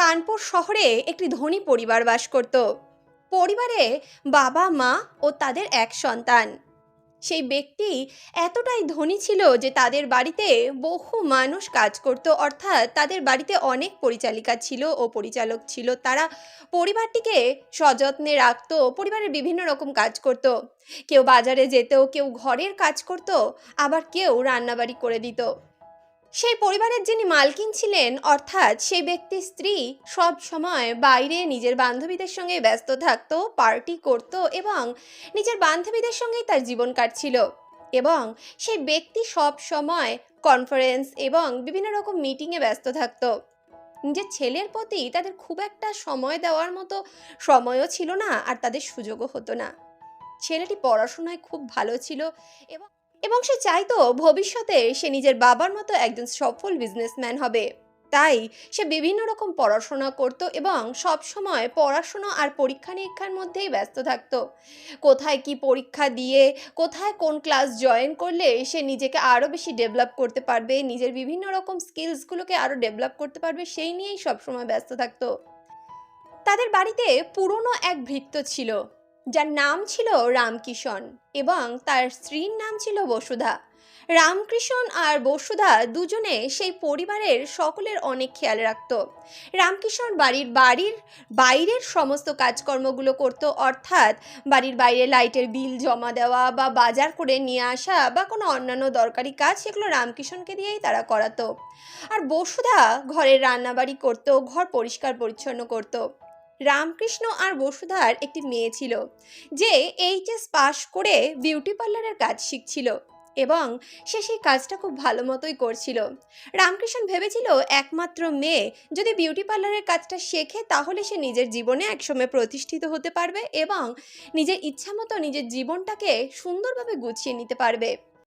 কানপুর শহরে একটি ধনী পরিবার বাস করত। পরিবারে বাবা, মা ও তাদের এক সন্তান। সেই ব্যক্তি এতটাই ধনী ছিল যে তাদের বাড়িতে বহু মানুষ কাজ করত, অর্থাৎ তাদের বাড়িতে অনেক পরিচালিকা ছিল ও পরিচালক ছিল। তারা পরিবারটিকে সযত্নে রাখত, পরিবারের বিভিন্ন রকম কাজ করত। কেউ বাজারে যেত, কেউ ঘরের কাজ করত, আবার কেউ রান্নাবাড়ি করে দিত। সেই পরিবারের যিনি মালকিন ছিলেন, অর্থাৎ সেই ব্যক্তির স্ত্রী সব সময় বাইরে নিজের বান্ধবীদের সঙ্গে ব্যস্ত থাকতো, পার্টি করত এবং নিজের বান্ধবীদের সঙ্গেই তার জীবন কাটছিল। এবং সেই ব্যক্তি সব সময় কনফারেন্স এবং বিভিন্ন রকম মিটিংয়ে ব্যস্ত থাকতো। নিজের ছেলের প্রতি তাদের খুব একটা সময় দেওয়ার মতো সময়ও ছিল না আর তাদের সুযোগও হতো না। ছেলেটি পড়াশোনায় খুব ভালো ছিল এবং এবং সে চাইতো ভবিষ্যতে সে নিজের বাবার মতো একজন সফল বিজনেসম্যান হবে। তাই সে বিভিন্ন রকম পড়াশোনা করত এবং সব সময় পড়াশোনা আর পরীক্ষা নিরীক্ষার মধ্যেই ব্যস্ত থাকতো। কোথায় কি পরীক্ষা দিয়ে, কোথায় কোন ক্লাস জয়েন করলে সে নিজেকে আরও বেশি ডেভেলপ করতে পারবে, নিজের বিভিন্ন রকম স্কিলসগুলোকে আরও ডেভেলপ করতে পারবে, সেই নিয়েই সবসময় ব্যস্ত থাকতো। তাদের বাড়িতে পুরনো এক ভৃত্য ছিল। যার নাম ছিল রামকিষণ এবং তার স্ত্রীর নাম ছিল বসুধা। রামকৃষ্ণ আর বসুধা দুজনে সেই পরিবারের সকলের অনেক খেয়াল রাখত। রামকিষণ বাড়ির বাড়ির বাইরের সমস্ত কাজকর্মগুলো করত, অর্থাৎ বাড়ির বাইরে লাইটের বিল জমা দেওয়া বা বাজার করে নিয়ে আসা বা কোনো অন্যান্য দরকারি কাজ সেগুলো রামকিষণকে দিয়েই তারা করাতো। আর বসুধা ঘরের রান্নাবাড়ি করত, ঘর পরিষ্কার পরিচ্ছন্ন করত। রামকৃষ্ণ আর বসুধার একটি মেয়ে ছিল, যে এইচএস পাশ করে বিউটি পার্লারের কাজ শিখছিল এবং সে সেই কাজটা খুব ভালো মতোই করছিল। রামকৃষ্ণ ভেবেছিল একমাত্র মেয়ে যদি বিউটি পার্লারের কাজটা শেখে তাহলে সে নিজের জীবনে একসময় প্রতিষ্ঠিত হতে পারবে এবং নিজের ইচ্ছা মতো নিজের জীবনটাকে সুন্দরভাবে গুছিয়ে নিতে পারবে।